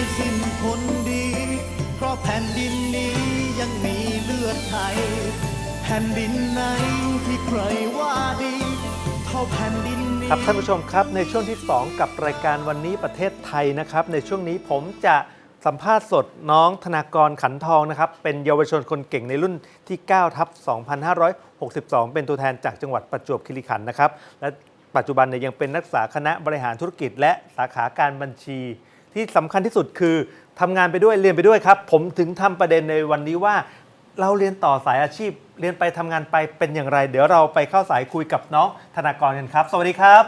ไม่สิ้นคนดี เพราะแผ่นดินนี้ยังมีเลือดไทย แผ่นดินไหนที่ใครว่าดีเท่าแผ่นดินนี้ ครับท่านผู้ชมครับในช่วงที่ 2 กับรายการวันนี้ประเทศไทยนะครับ ในช่วงนี้ผมจะสัมภาษณ์สดน้องธนากรขันทองนะครับ เป็นเยาวชนคนเก่งในรุ่นที่ 9 ทับ 2562 เป็นตัวแทนจากจังหวัดประจวบคีรีขันธ์นะครับ และปัจจุบันเนี่ยยังเป็นนักศึกษาคณะบริหารธุรกิจ และสาขาการบัญชี ที่สำคัญที่สุดคือทำงานไปด้วยเรียนไปด้วยครับ ผมถึงทำประเด็นในวันนี้ว่า เราเรียนต่อสายอาชีพ เรียนไปทำงานไปเป็นอย่างไร เดี๋ยวเราไปเข้าสายคุยกับน้องธนากรกันครับ สวัสดีครับ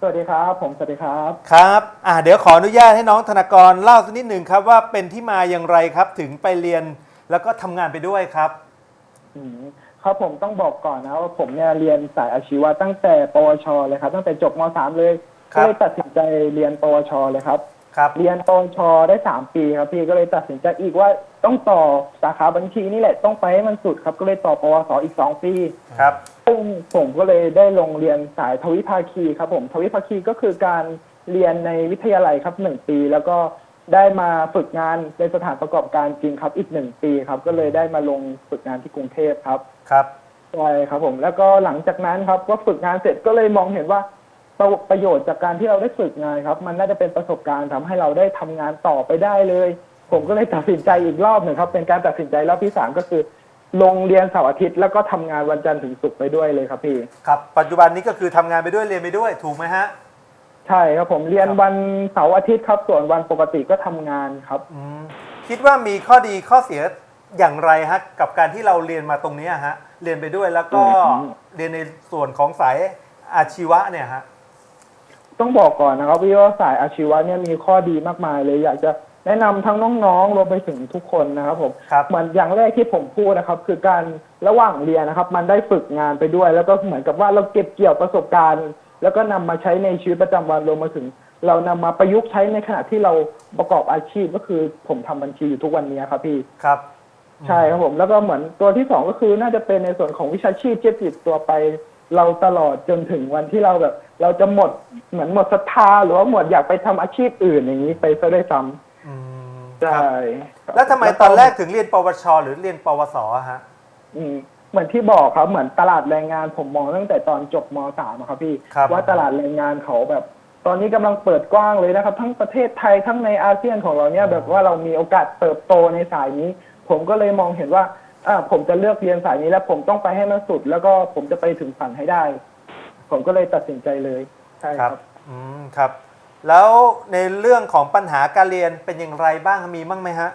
สวัสดีครับ ผมสวัสดีครับครับอ่าเดี๋ยวขออนุญาตให้น้องธนากรเล่าสักนิดหนึ่งครับว่าเป็นที่มาอย่างไรครับ ถึงไปเรียนแล้วก็ทำงานไปด้วยครับอืมครับผมต้องบอกก่อนนะว่าผมเนี่ยเรียนสายอาชีวะตั้งแต่ปวชเลยครับ ตั้งแต่จบมสามเลย ครัก็บ เลยตัดสินใจเรียนปวชเลยครับ ครับ เรียนปวชได้สามปีครับพี่ก็เลยตัดสินใจอีกว่าต้องต่อสาขาบัญชีนี่แหละต้องไปให้มันสุดครับก็เลยต่อปวสอีกสองปี ครับ ซึ่งผมก็เลยได้ลงเรียนสายทวิภาคีครับผมทวิภาคีก็คือการเรียนในวิทยาลัยครับหนึ่งปี แล้วก็ได้มาฝึกงานในสถานประกอบการจริงครับอีกหนึ่งปีครับ ก็เลยได้มาลงฝึกงานที่กรุงเทพครับครับ ใช่ครับผมแล้วก็หลังจากนั้นครับก็ฝึกงานเสร็จก็เลยมองเห็นว่า ประประโยชน์จากการที่เราได้ฝึกงานครับ มันน่าจะเป็นประสบการณ์ทำให้เราได้ทำงานต่อไปได้เลย ผมก็เลยตัดสินใจอีกรอบหนึ่งครับ เป็นการตัดสินใจรอบที่สามก็คือลงเรียนเสาร์อาทิตย์แล้วก็ทำงานวันจันทร์ถึงศุกร์ไปด้วยเลยครับพี่ครับ ปัจจุบันนี้ก็คือทำงานไปด้วยเรียนไปด้วยถูกไหมฮะใช่ครับผมเรียนครับวันเสาร์อาทิตย์ครับ ส่วนวันปกติก็ทำงานครับอืมคิดว่ามีข้อดีข้อเสียอย่างไรฮะกับการที่เราเรียนมาตรงเนี้ยฮะเรียนไปด้วยแล้วก็อืมเรียนในส่วนของสายอาชีวะเนี่ยฮะ ต้องบอกก่อนนะครับพี่ว่าสายอาชีวะเนี่ยมีข้อดีมากมายเลยอยากจะแนะนำทั้งน้องๆรวมไปถึงทุกคนนะครับผม ครับ เหมือนอย่างแรกที่ผมพูดนะครับ คือการระหว่างเรียนนะครับ มันได้ฝึกงานไปด้วย แล้วก็เหมือนกับว่าเราเก็บเกี่ยวประสบการณ์ แล้วก็นำมาใช้ในชีวิตประจำวันรวมมาถึง เรานำมาประยุกต์ใช้ในขณะที่เราประกอบอาชีพก็คือผมทำบัญชีอยู่ทุกวันนี้ครับพี่ ครับ ใช่ครับผมแล้วก็เหมือนตัวที่สองก็คือน่าจะเป็นในส่วนของวิชาชีพที่ติดตัวไป เราตลอดจนถึงวันที่เราแบบ เราจะหมดเหมือนหมดศรัทธาหรือว่าหมดอยากไปทำอาชีพอื่นอย่างนี้ไปซะด้วยซ้อืมำใช่ครับแล้วทำไมตอนแรกถึงเรียนปวช หรือเรียนปวสอะฮะ อืมเหมือนที่บอกครับเหมือนตลาดแรงงานผมมองตั้งแต่ตอนจบมสามอะครับพี่ครับ ว่าตลาดแรงงานเขาแบบ ตอนนี้กำลังเปิดกว้างเลยนะครับ ทั้งประเทศไทยทั้งในอาเซียนของเราเนี่ยแบบว่าเรามีโอกาสเติบโตในสายนี้ ผมก็เลยมองเห็นว่า อ่าผมจะเลือกเรียนสายนี้แล้วผมต้องไปให้มันสุด แล้วก็ผมจะไปถึงฝันให้ได้ ผมก็เลยตัดสินใจเลยใช่คครัรับบ อืมครับ แล้วในเรื่องของปัญหาการเรียนเป็นอย่างไรบ้างมีบ้างไหมฮะ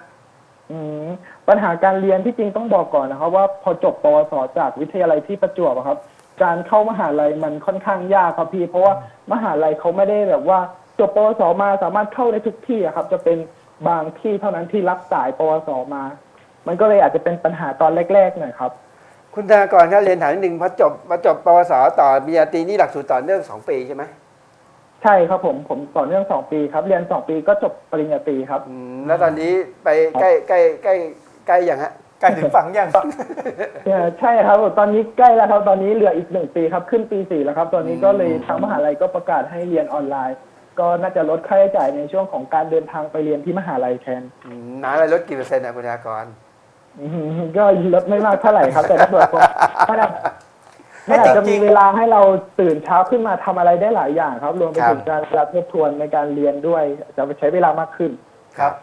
อืมปัญหาการเรียนที่จริงต้องบอกก่อนนะครับ ว่าพอจบปวสจากวิทยาลัยที่ประจวบอะครับ การเข้ามหาลัยมันค่อนข้างยากครับพี่ เพราะว่ามหาลัยเขาไม่ได้แบบว่าจบปวสมาสามารถเข้าได้ทุกที่อะครับ จะเป็นบางที่เท่านั้นที่รับสายปวสมา มันก็เลยอาจจะเป็นปัญหาตอนแรกๆหน่อยครับ คุณธนากรครับเรียนถามนิดหนึ่งพอจบพอจบปวสต่อปริญญาตรีนี่หลักสูตรต่อเนื่องสองปีใช่ไหมใช่ครับผมผมต่อเนื่องสองปีครับ เรียนสองปีก็จบปริญญาตรีครับ อืมแล้วตอนนี้ไปใกล้ใกล้ใกล้ใกล้ยังฮะ ใกล้ถึงฝั่งยัง เออใช่ครับตอนนี้ใกล้แล้วครับ ตอนนี้เหลืออีกหนึ่งปีครับ ขึ้นปีสี่แล้วครับ ตอนนี้ก็เลยทางมหาลัยก็ประกาศให้เรียนออนไลน์ ก็น่าจะลดค่าใช้จ่ายในช่วงของการเดินทางไปเรียนที่มหาลัยแทน อืมน้าอะไรลดกี่เปอร์เซ็นต์อะคุณธนากรอืม ก็ลดไม่มากเท่าไหร่ครับ แต่ถ้าเกิดผมมันอาจมันอาจจะมีเวลาให้เราตื่นเช้าขึ้นมาทำอะไรได้หลายอย่างครับ รวมไปถึงการรับทบทวนในการเรียนด้วย จะใช้เวลามากขึ้นครับ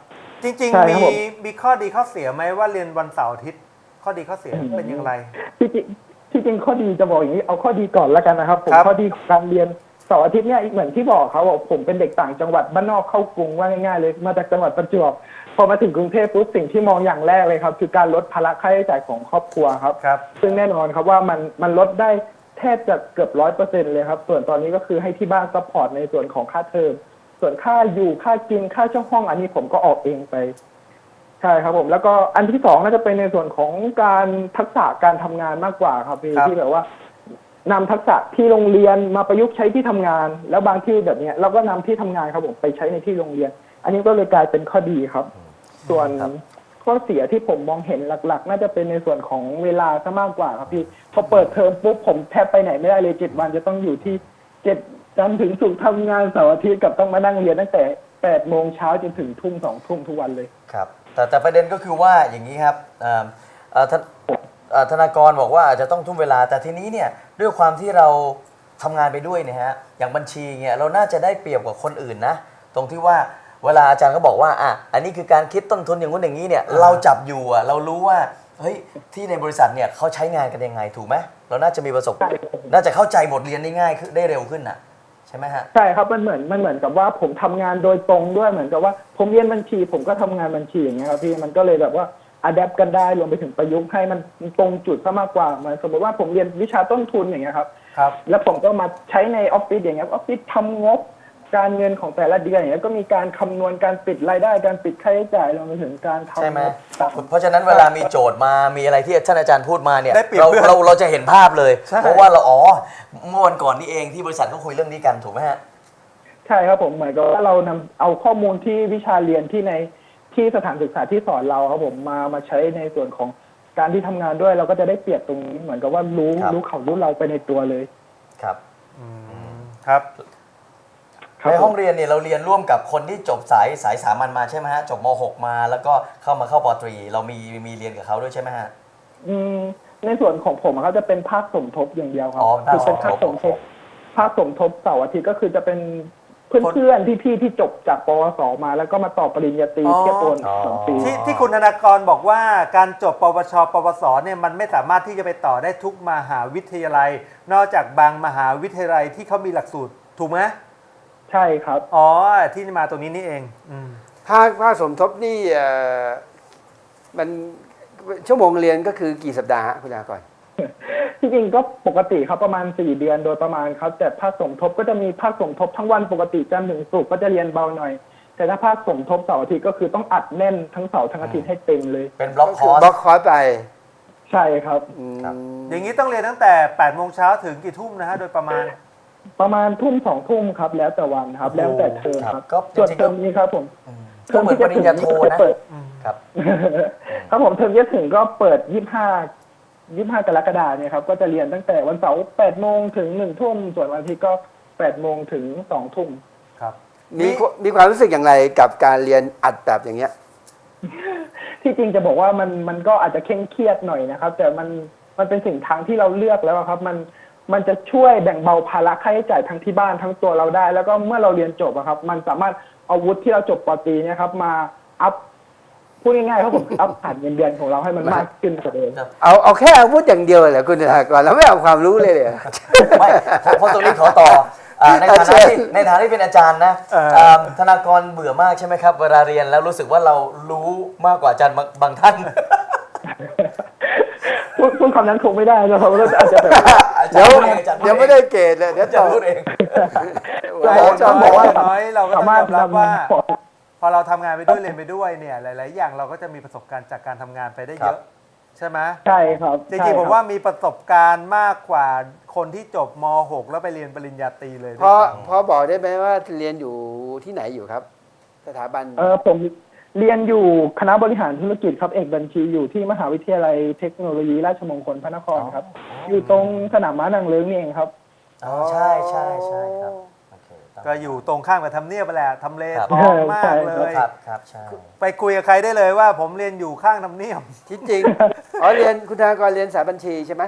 จริงใช่ๆครับมีผมมีข้อดีข้อเสียไหมว่าเรียนวันเสาร์อาทิตย์ข้อดีข้อเสียเป็นอย่างไรที่จริงที่จริงข้อดีจะบอกอย่างนี้เอาข้อดีก่อนแล้วกันนะครับผมครับข้อดีของการเรียนเสาร์อาทิตย์เนี่ยอีกเหมือนที่บอกเขาบอกผมเป็นเด็กต่างจังหวัดบ้านนอกเข้ากรุงว่าง่ายๆเลย มาจากจังหวัดประจวบ พอมาถึงกรุงเทพปุ๊บสิ่งที่มองอย่างแรกเลยครับ คือการลดภาระค่าใช้จ่ายของครอบครัวครับ ครับ ซึ่งแน่นอนครับว่ามันมันลดได้แทบจะเกือบร้อยเปอร์เซ็นเลยครับ ส่วนตอนนี้ก็คือให้ที่บ้านซัพพอร์ตในส่วนของค่าเทอมส่วนค่าอยู่ค่ากินค่าเช่าห้องอันนี้ผมก็ออกเองไป ใช่ครับผม แล้วก็อันที่สองน่าจะเป็นในส่วนของการทักษะการทำงานมากกว่าครับพี่ครับ ที่แบบว่านำทักษะที่โรงเรียนมาประยุกต์ใช้ที่ทำงาน แล้วบางที่แบบเนี้ยเราก็นำที่ทำงานครับผมไปใช้ในที่โรงเรียน อันนี้ก็เลยกลายเป็นข้อดีครับ ส่วนครับ ข้อเสียที่ผมมองเห็นหลัก ๆ น่าจะเป็นในส่วนของเวลาซะมากกว่าครับพี่พอเปิดเทอมปุ๊บผมแทบไปไหนไม่ได้เลยเจ็ดวันจะต้องอยู่ที่เจ็ดจันทร์ถึงศุกร์ทำงานเสาร์อาทิตย์กับต้องมานั่งเรียนตั้งแต่แปดโมงเช้าจนถึงทุ่มสองทุ่มทุกวันเลย ครับแต่แต่ประเด็นก็คือว่าอย่างนี้ครับเอ่อเอ่อท่านเอ่อธนากรบอกว่าอาจจะต้องทุ่มเวลาแต่ทีนี้เนี่ยด้วยความที่เราทำงานไปด้วยเนี่ยฮะอย่างบัญชีเนี่ยเราน่าจะได้เปรียบกว่าคนอื่นนะตรงที่ว่า เวลาอาจารย์ก็บอกว่าอะอันนี้คือการคิดต้นทุนอย่างนู้นอย่างนี้เนี่ยเราจับอยู่อะเรารู้ว่าเฮ้ยที่ในบริษัทเนี่ยเขาใช้งานกันยังไงถูกไหมเราน่าจะมีประสบใช่ครับน่าจะเข้าใจบทเรียนได้ง่ายขึ้นได้เร็วขึ้นน่ะใช่ไหมฮะใช่ครับมันเหมือนมันเหมือนกับว่าผมทำงานโดยตรงด้วยเหมือนกับว่า ผมเรียนบัญชี ผมก็ทำงานบัญชีอย่างเงี้ยครับพี่มันก็เลยแบบว่าอัดแอปกันได้รวมไปถึงประยุกต์ให้มันตรงจุดซะมากกว่าเหมือนสมมติว่าผมเรียนวิชาต้นทุนอย่างเงี้ยครับครับ แล้วผมก็มาใช้ในออฟฟิศอย่างเงี้ยออฟฟิศทำงบ การเงินของแต่ละเดือนอย่างเงี้ยก็มีการคำนวณการปิดรายได้การปิดค่าใช้จ่ายรวมไปถึงการทำใช่ไหมงบต่างเพราะฉะนั้นเวลามีโจทย์มามีอะไรที่ท่านอาจารย์พูดมาเนี่ยได้เปรียบเราเพื่อนเราเราจะเห็นภาพเลย ใช่ เพราะว่าเราอ๋อเมื่อวันก่อนนี่เองที่บริษัทเขาคุยเรื่องนี้กันถูกไหมฮะ ใช่ครับผมเหมือนกับว่าเรานำเอาข้อมูลที่วิชาเรียนที่ในที่สถานศึกษาที่สอนเราครับผมมามาใช้ในส่วนของการที่ทำงานด้วย เราก็จะได้เปรียบตรงนี้เหมือนกับว่ารู้ครับ รู้เขารู้เราไปในตัวเลย ครับ ครับครับ ในห้องผมเรียนเนี่ยเราเรียนร่วมกับคนที่จบสายสายสามัญมาใช่ไหมฮะจบม .6 มา แล้วก็เข้ามาเข้าปตรี เรามีมีเรียนกับเขาด้วยใช่ไหมฮะอืมในส่วนของผมอะครับจะเป็นภาคสมทบอย่างเดียวครับอ๋อคือเป็นภาคภาคสสมมททบบภาคสมทบเสาร์อาทิตย์ก็คือจะเป็นเพื่อนๆพี่ๆที่จบจากปวสมา แล้วก็มาต่อปริญญาตรีอ๋อเทียบโอนสองปี ที่ที่คุณธนากรบอกว่าการจบปวช ปวสเนี่ยมันไม่สามารถที่จะไปต่อได้ทุกมหาวิทยาลัย นอกจากบางมหาวิทยาลัยที่เขามีหลักสูตรถูกไหม ใช่ครับ อ๋อ ที่มาตรงนี้นี่เอง อืม ภาคภาคสมทบนี่เอ่อมันชั่วโมงเรียนก็คือกี่สัปดาห์ฮะคุณธนากรที่จริงก็ปกติครับประมาณสี่เดือนโดยประมาณครับ แต่ภาคสมทบก็จะมีภาคสมทบทั้งวันปกติจันทร์ถึงศุกร์ก็จะเรียนเบาหน่อย แต่ถ้าภาคสมทบเสาร์อาทิตย์ก็คือต้องอัดแน่นทั้งเสาร์ทั้งอาทิตย์ให้เต็มเลย เป็นบล็อกคอร์สบล็อกคอร์สไปใช่ครับ อืมครับอย่างนี้ต้องเรียนตั้งแต่8โมงเช้าถึงกี่ทุ่มนะฮะ โดยประมาณ ประมาณทุ่มสองทุ่มครับ แล้วแต่วันครับ แล้วแต่เทอมครับครับก็ส่วนจริงๆเทอมนี้ครับผมอืมก็เหมือนปริญญาโทนะเปิด ครับ ครับผมเทอมที่จะถึงก็เปิดยี่ห้ายี่ห้ากรกฎาเนี่ยครับก็จะเรียนตั้งแต่วันเสาร์แปดโมงถึงหนึ่งทุ่มส่วนวันอาทิตย์ก็แปดโมงถึงสองทุ่ม ครับ มีมีความรู้สึกอย่างไรกับการเรียนอัดแบบอย่างเงี้ย ที่จริงจะบอกว่ามันมันก็อาจจะเคร่งเครียดหน่อยนะครับ แต่มันมันเป็นสิ่งทางที่เราเลือกแล้วอะครับ มัน มันจะช่วยแบ่งเบาภาระค่าใช้จ่ายทั้งที่บ้านทั้งตัวเราได้ แล้วก็เมื่อเราเรียนจบอะครับ มันสามารถเอาวุฒิที่เราจบปตรีเนี่ยครับ มาอัพพูดง่ายๆครับผมอัพผ่านเงินเดือนของเราให้มันมากขึ้นกว่าเดิมเอาเอาแค่อาวุธอย่างเดียวเหรอคุณธนากรแล้วไม่เอาความรู้เลยเหรอ ไม่เพราะเพราะตรงนี้ขอต่ออ่าในฐานะที่ในฐานะที่เป็นอาจารย์นะเอออ่าธนากรเบื่อมากใช่ไหมครับ เวลาเรียนแล้วรู้สึกว่าเรารู้มากกว่าอาจารย์บางบางท่าน พูดพูดคำนั้นคงไม่ได้นะครับเราอาจจะแบบอาจารเดี๋ยวพูองอาจารเดี๋ยวไม่ได้เกรดเลยเดี๋ยวอาตจารอบย์พูดเองใช่เดี๋ยวต้จะองบบออกกว่าว่าน้อยเราก็ต้องสามารถยอมรับว่านำพอเราทำงานไปด้วยเรียนไปด้วยเนี่ยหลาย ๆ อย่างเราก็จะมีประสบการณ์จากการทำงานไปได้เยอะ ใช่ไหมใช่ครับจริงใช่ๆคผบมว่ามีประสบการณ์มากกว่าคนที่จบม .6 แล้วไปเรียนปริญญาตรีเลยพอพอบอกได้ไหมว่าเรียนอยู่ที่ไหนอยู่ครับ สถาบันเออผม เรียนอยู่คณะบริหารธุรกิจครับเอกบัญชีอยู่ที่มหาวิทยาลัยเทคโนโลยีราชมงคลพระนครครับ อยู่ตรงสนามม้านางเลิ้งนี่เองครับ อ๋อใช่ใช่ใช่ครับโอเคต้องก็อยู่ตรงข้ามกับทำเนียบไปแหละทำเลครับทองมากเลใช่ยครับครับใช่ไปคุยกับใครได้เลยว่า ผมเรียนอยู่ข้างทำเนียบ ที่จริง อ๋อเรียนคุณธนากรเรียนสายบัญชีใช่ไหม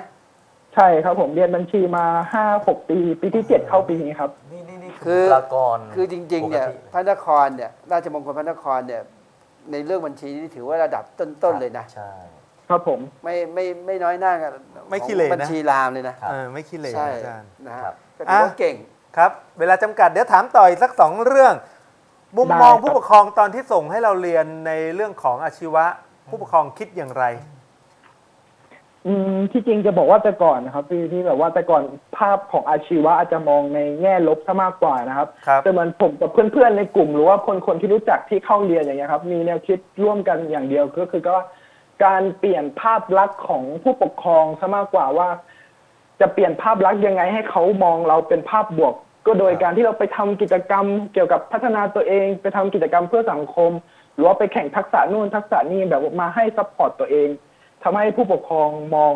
ใช่ครับผมเรียนบัญชีมาห้าหกปีปีที่เจ็ดเข้าปีนี้ครับ นี่นี่นี่คือบุลากรคือจริงๆเนี่ยปกติพระนครเนี่ยราชมงคลพระนครเนี่ย ในเรื่องบัญชีนี่ถือว่าระดับต้นๆเลยนะ ใช่ ครับผม ไม่ไม่ไม่น้อยหน้ากันไม่ขี้เหร่นะ บัญชีรามเลยนะครับเออไม่ขี้เหร่ใช่อาจารย์ นะฮะครับก็ถือว่าเก่ง ครับ เวลาจำกัดเดี๋ยวถามต่ออีกสักสองเรื่อง มุมมองได้ครับ ผู้ปกครองตอนที่ส่งให้เราเรียนในเรื่องของอาชีวะ ผู้ปกครองคิดอย่างไร อืมที่จริงจะบอกว่าแต่ก่อนนะครับพี่ที่แบบว่าแต่ก่อนภาพของอาชีวะอาจจะมองในแง่ลบซะมากกว่านะครับ ครับ แต่เหมือนผมกับเพื่อนๆในกลุ่ม หรือว่าคนคนที่รู้จักที่เข้าเรียนอย่างเงี้ยครับ มีแนวคิดร่วมกันอย่างเดียวก็คือก็ว่าการเปลี่ยนภาพลักษณ์ของผู้ปกครองซะมากกว่าว่า จะเปลี่ยนภาพลักษณ์ยังไงให้เขามองเราเป็นภาพบวก ก็โดยการที่เราไปทำกิจกรรม เกี่ยวกับพัฒนาตัวเอง ไปทำกิจกรรมเพื่อสังคม หรือว่าไปแข่งทักษะนู่นทักษะนี่แบบว่ามาให้ซัพพอร์ตตัวเอง ทำให้ผู้ปกครองมอง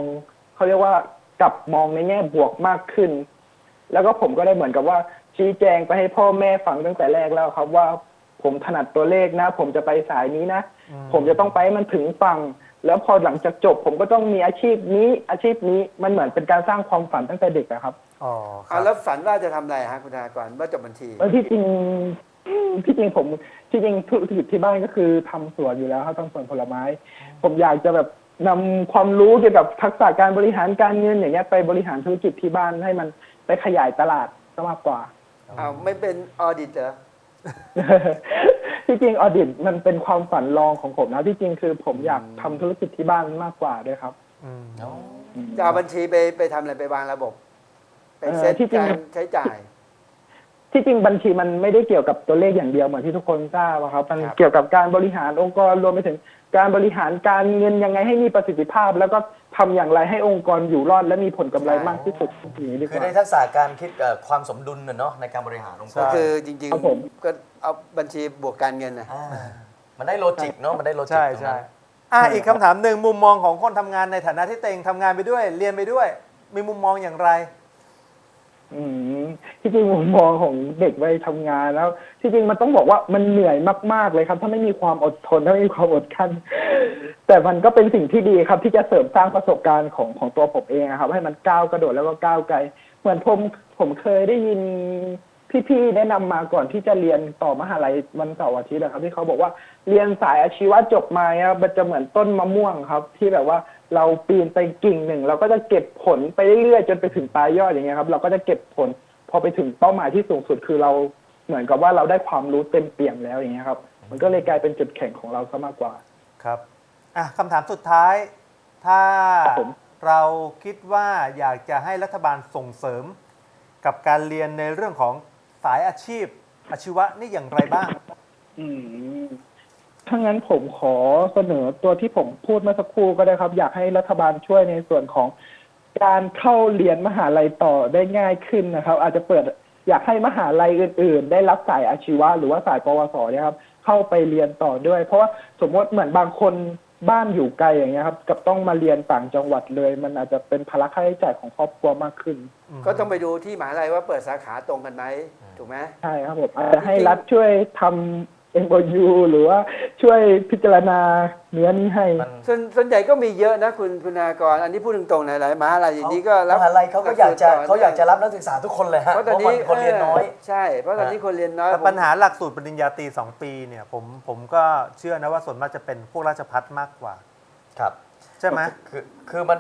เขาเรียกว่ากลับมองในแง่บวกมากขึ้น แล้วก็ผมก็ได้เหมือนกับว่าชี้แจงไปให้พ่อแม่ฟังตั้งแต่แรกแล้วครับว่าผมถนัดตัวเลขนะ ผมจะไปสายนี้นะอืมผมจะต้องไปให้มันถึงฝั่งแล้วพอหลังจากจบ ผมก็ต้องมีอาชีพนี้ อาชีพนี้มันเหมือนเป็นการสร้างความฝันตั้งแต่เด็กอะครับอ๋อคเอารับแล้วฝันว่าจะทำอะไรฮะคุณธนากรเมื่อจบบัญชีแล้วที่จริงที่จริงผมที่จริงธุรกิจที่บ้านก็คือทำสวนอยู่แล้วครับทำสวนผลไม้ ผมอยากจะแบบ นำความรู้เกี่ยวกับทักษะการบริหารการเงินอย่างเงี้ยไปบริหารธุรกิจที่บ้านให้มันไปขยายตลาดซะมากกว่าเอาไม่เป็นออดิตเหรอที่จริงออดิตมันเป็นความฝันรองของผมนะที่จริงคือผมอยากทำธุรกิจที่บ้านมากกว่าด้วยครับอืมอ๋อจะเอาบัญชีไปไปทำอะไรไปวางระบบ ไปเอ่อเซตที่จริงการใช้จ่าย ที่จริงบัญชีมันไม่ได้เกี่ยวกับตัวเลขอย่างเดียวเหมือนที่ทุกคนทราบอะครับ มันครับเกี่ยวกับการบริหารองค์กรรวมไปถึงการบริหารการเงินยังไงให้มีประสิทธิภาพ แล้วก็ทำอย่างไรให้องค์กรอยู่รอด และมีผลกำไรมากที่สุดอย่างนี้ดีกคือว่า ได้ทักษะการคิดเอ่อความสมดุลน่ะเนาะในการบริหารองค์กใช่รก็คือจริงครับผม ๆ ก็เอาบัญชีบวกการเงินนะอ่ามันได้โลจิกเนาะมันได้โลจิกใช่ตรงใช่นั้น อะอีกคำถามหนึ่งมุมมองของคนทำงานในฐานะที่เต็งทำงานไปด้วย เรียนไปด้วย มีมุมมองอย่างไร อืมที่จริงมุมมองของเด็กวัยทำงานแล้ว ที่จริงมันต้องบอกว่ามันเหนื่อยมาก ๆ เลยครับ ถ้าไม่มีความอดทน ถ้าไม่มีความอดขั้น แต่มันก็เป็นสิ่งที่ดีครับ ที่จะเสริมสร้างประสบการณ์ของของตัวผมเองอะครับ ให้มันก้าวกระโดดแล้วก็ก้าวไกล เหมือนผมผมเคยได้ยิน พี่ๆแนะนำมาก่อนที่จะเรียนต่อมหาลัยวันเสาร์อาทิตย์นะครับที่เขาบอกว่าเรียนสายอาชีวะจบมาเนี่ยมันจะเหมือนต้นมะม่วงครับ ที่แบบว่าเราปีนไปกิ่งหนึ่งเราก็จะเก็บผลไปเรื่อยๆจนไปถึงปลายยอดอย่างเงี้ยครับ เราก็จะเก็บผลพอไปถึงเป้าหมายที่สูงสุดคือเราเหมือนกับว่าเราได้ความรู้เต็มเปี่ยมแล้วอย่างเงี้ยครับ มันก็เลยกลายเป็นจุดแข็งของเราซะมากกว่า ครับอะคำถามสุดท้าย ถ้าครับผม เราคิดว่าอยากจะให้รัฐบาลส่งเสริม กับการเรียนในเรื่องของ สายอาชีพอาชีวะนี่อย่างไรบ้าง อืมถ้างั้นผมขอเสนอตัวที่ผมพูดเมื่อสักครู่ก็ได้ครับ อยากให้รัฐบาลช่วยในส่วนของการเข้าเรียนมหาลัยต่อได้ง่ายขึ้นนะครับ อาจจะเปิดอยากให้มหาลัยอื่น ๆ ได้รับสายอาชีวะ หรือว่าสายปวสเนี่ยครับ เข้าไปเรียนต่อด้วย เพราะว่าสมมติเหมือนบางคน บ้านอยู่ไกลอย่างเงี้ยครับ กับต้องมาเรียนต่างจังหวัดเลย มันอาจจะเป็นภาระค่าใช้จ่ายของครอบครัวมากขึ้น ก็ต้องไปดูที่มหาลัยว่าเปิดสาขาตรงกันไหมถูกไหมใช่ครับผมอาจจะให้รัฐช่วยทำ MOU หรือว่าช่วยพิจารณาเนื้อนี้ให้ มัน ส่วนส่วนใหญ่ก็มีเยอะนะคุณคุณนากรอันนี้พูดตรงๆหลายๆมหาลัยอย่างนี้ก็รับมหาลัยเขาก็อยากจะหลัสูตรเขาอยากจะรับนักศึกษาทุกคนเลยฮะเพราะตอนเพราะนี้มันคนเรียนน้อย ใช่ เพราะตอนนี้คนเรียนน้อยแต่ผมปัญหาหลักสูตรปริญญาตรีสองปีเนี่ยผมผมก็เชื่อนะว่าส่วนมากจะเป็นพวกราชพัฒมากกว่า ครับใช่ไหมคือคือมัน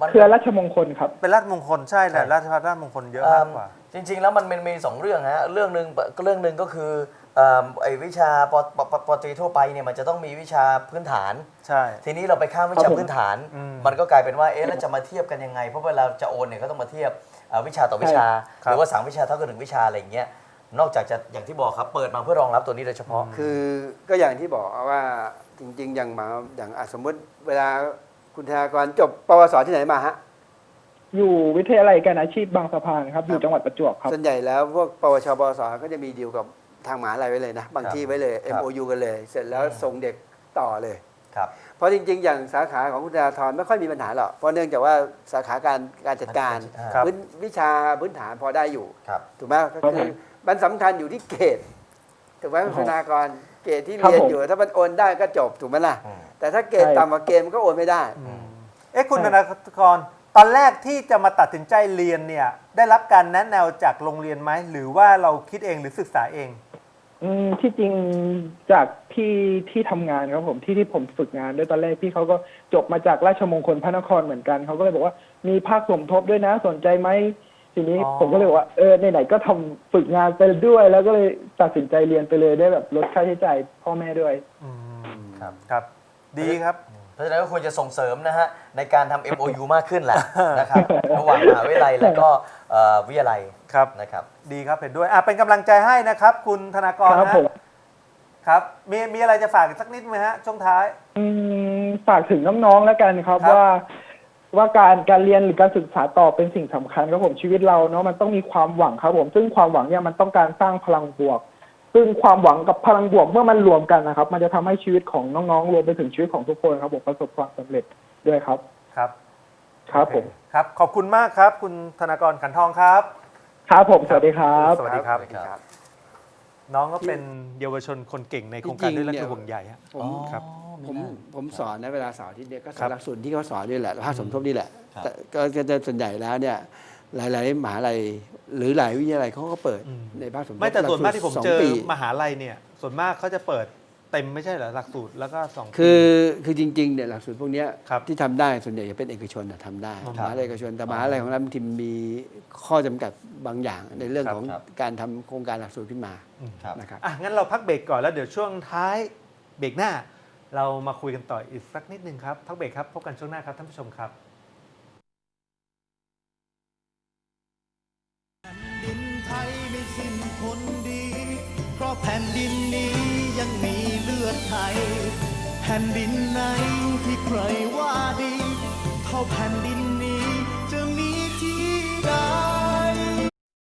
มัน เครือราชมงคลครับ เป็นราชมงคลใช่แหละใช่ ราชพัฒราชมงคลเยอะมากกว่า จริง ๆ แล้วมันมันมีสองเรื่องฮะเรื่องหนึ่งเรื่องหนึ่งก็คือ เอิ่มไอ้วิชาปปปปตรีทั่วไปเนี่ยมันจะต้องมีวิชาพื้นฐาน ใช่ ทีนี้เราไปข้ามวิครัชาบผมพื้นฐาน อืมมันก็กลายเป็นว่าเอ๊ะแล้วจะมาเทียบกันยังไง เพราะเวลาจะโอนเนี่ยก็ต้องมาเทียบเอ่อวิชาต่อวิชาครับหรือว่าสามวิชาเท่ากับหนึ่งวิชาอะไรอย่างเงี้ยนอกจากจะอย่างที่บอกครับเปิดมาเพื่อรองรับตัวนี้โดยเฉพาะ คือก็อย่างที่บอกว่าจริง ๆ อย่างหมาอย่างอะสมมติเวลาคุณธนากรจบปวสที่ไหนมาฮะ อยู่วิทยาลัยการอาชีพบางสะพานครับ อยู่จังหวัดประจวบครับ ส่วนใหญ่แล้วพวกปวชปวสก็จะมีดีลกับ ทางมหาลัยไว้เลยนะ บางครับที่ไว้เลย ครับ MOU กันเลย เสร็จแล้วส่งเด็กต่อเลย ครับ เพราะจริง ๆ อย่างสาขาของคุณธนาธรไม่ค่อยมีปัญหาหรอกเพราะเนื่องจากว่าสาขาการการจัดการครับ พื้นวิชาพื้นฐานพอได้อยู่ ครับ ถูกไหมก็ครับคืผอมมันสำคัญอยู่ที่เกรดถูกไหมครับคุณธนากรเกรดที่ครับเรียนผมอยู่ ถ้ามันโอนได้ก็จบถูกไหมล่ะ อืม แต่ถ้าเกรดใช่ ต่ำกว่าเกณฑ์มันก็โอนไม่ได้ เอ๊ะคุณธนากรตอนแรกที่จะมาตัดสินใจเรียนเนี่ยได้รับการแนะแนวจากโรงเรียนไหมหรือว่าเราคิดเองหรือศึกษาเอง อืมที่จริงจากที่ที่ทำงานครับผมที่ที่ผมฝึกงานด้วยตอนแรกพี่เขาก็จบมาจากราชมงคลพระนครเหมือนกันเขาก็เลยบอกว่ามีภาคสมทบด้วยนะสนใจไหมทีนี้อ๋อ ผมก็เลยบอกว่าเออไหนๆก็ทำฝึกงานไปด้วย แล้วก็เลยตัดสินใจเรียนไปเลยได้แบบลดค่าใช้จ่ายพ่อแม่ด้วย อืมครับ ครับ ดีครับ เพราะฉะนั้นก็ควรจะส่งเสริมนะฮะ ในการทำ MOU มากขึ้นแหละ นะครับ ระหว่างมหาวิทยาลัยและก็เอ่อวิทยาลัย ครับนะครับ ดีครับเห็นด้วยอะเป็นกำลังใจให้นะครับ คุณธนากรครับนะผม ครับมีมีอะไรจะฝากอีกสักนิดไหมฮะช่วงท้าย อืมฝากถึงน้องๆแล้วกันครับครับ ว่าว่าการการเรียนหรือการศึกษาต่อเป็นสิ่งสำคัญครับผมชีวิตเราเนาะมันต้องมีความหวังครับผม ซึ่งความหวังเนี่ยมันต้องการสร้างพลังบวก ซึ่งความหวังกับพลังบวกเมื่อมันรวมกันนะครับ มันจะทำให้ชีวิตของน้องๆรวมไปถึงชีวิตของทุกคนครับผมประสบความสำเร็จด้วยครับ ครับครับผม ครับ ขอบคุณมากครับ คุณธนากรขันทองครับ ครับผม สวัสดีครับ สวัสดีครับครับ น้องก็เป็นเยาวชนคนเก่งในโครงการด้วยและคือห่วงใหญ่ฮะ ผมครับผมผมสอนนะเวลาเสาร์อาที่เนี่ยก็สครัอนบหลักสูตรที่เขาสอนนี่แหละภาคสมทบนี่แหละครับ แต่ก็ก็จะส่วนใหญ่แล้วเนี่ยหลายๆมหาลัยหรือหลายวิทยาลัยเขาก็เปิดอืม ในภาคสมทบไม่แต่ส่วนมากที่ผมหลักเจสูตรสองปี มหาลัยเนี่ย ส่วนมากเขาจะเปิด เต็มไม่ใช่เหรอหลักสูตรแล้วก็สองปีคือคือจริงๆเนี่ยหลักสูตรพวกเนี้ยครับที่ทำได้ส่วนใหญ่จะเป็นเอกชนนะทำได้ครับมหาลัยเอกชนแต่มหาลัยของเราบางทีมีข้อจำกัดบางอย่างในเรื่องครับของครับ การทำโครงการหลักสูตรขึ้นมาครับ นะครับ อะงั้นเราพักเบรกก่อนแล้วเดี๋ยวช่วงท้ายเบรกหน้า เรามาคุยกันต่ออีกสักนิดนึงครับพักเบรกครับพบกันช่วงหน้าครับท่านผู้ชมครับ ผ่นดินไหนที่ใครว่าดี เท่าแผ่นดิน